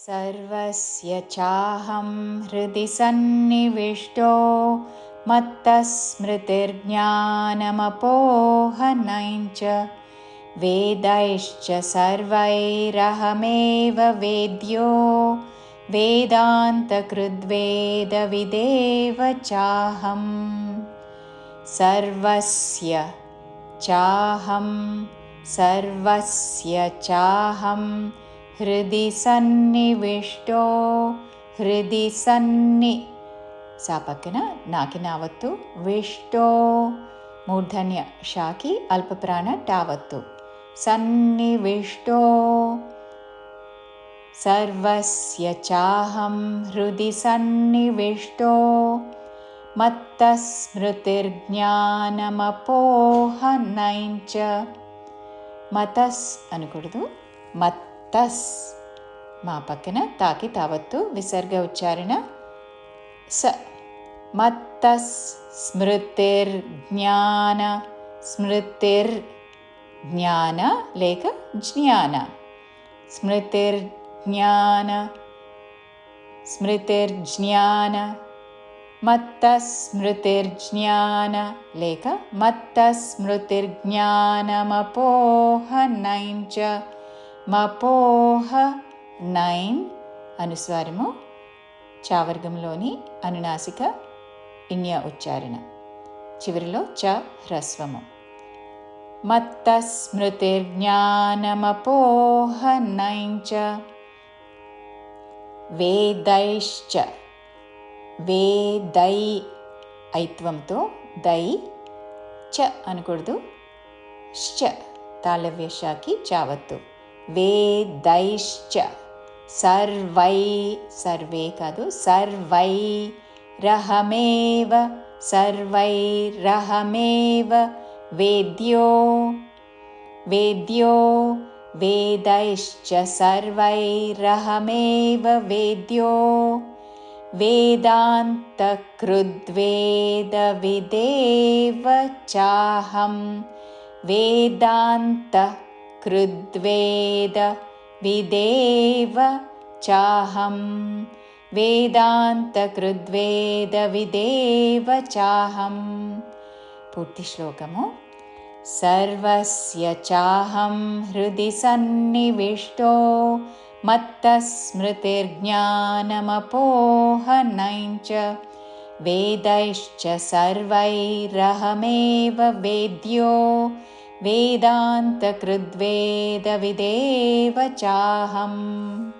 सर्वस्य चाहं हृदि सन्निविष्टो मत्तस्मृतिर्ज्ञानमपोहनञ्च। वेदैश्च सर्वैरहमेव वेद्यो वेदान्तकृद्वेदविदेव चाहं सर्वस्य चाहं सर्वस्य चाहं హృది సన్నివిష్టో హృది సన్ని. సా పక్కన నాకినావత్తు విష్టో. మూర్ధన్య షాకి అల్పప్రాణ టావత్తు సన్నివిష్టో. సర్వస్య చాహం హృది సన్నివిష్టో. మత్తస్మృతిర్జ్ఞానమపోహనైంచ. మతస్ అనకూడదు. మత్ మత్తస్ మా పక్కన తాకి తావత్తు విసర్గ ఉచ్చారణ స మత్తస్ స్మృతిర్జ్ఞాన స్మృతిర్ జ్ఞాన లేక జ్ఞాన స్మృతిర్జ్ఞాన స్మృతిర్జ్ఞాన మత్తస్మృతిర్జ్ఞాన లేక మత్తస్మృతిర్జ్ఞానమపోహనైం చ మపోహ నైన్ అనుస్వారము చావర్గంలోని అనునాసిక ఇన్య ఉచ్చారణ. చివరిలో చ హ్రస్వము. మత్తస్మృతిర్జ్ఞానమపోహనైం చ వేదైశ్చ. వేదై ఐత్వంతో దై చ అనకూడదు. శ్చ తాళవ్యషాకి చావత్తు. वेदैश्च। सर्वै सर्वे खलु सर्वैरहमेव सर्वैरहमेव वेद्यो वेद्यो वेदैश्च सर्वैरहमेव वेद्यो। वेदान्तकृद्वेदविदेव चाहं वेदान्तः वेदान्तकृद्वेदविदेव चाहं वेदान्तकृद्वेदविदेव चाहं पूर्तिश्लोकमु। सर्वस्य चाहं हृदि सन्निविष्टो मत्तस्मृतिर्ज्ञानमपोहनञ्च वेदैश्च सर्वैरहमेव वेद्यो वेदान्तकृद्वेदविदेव चाहम्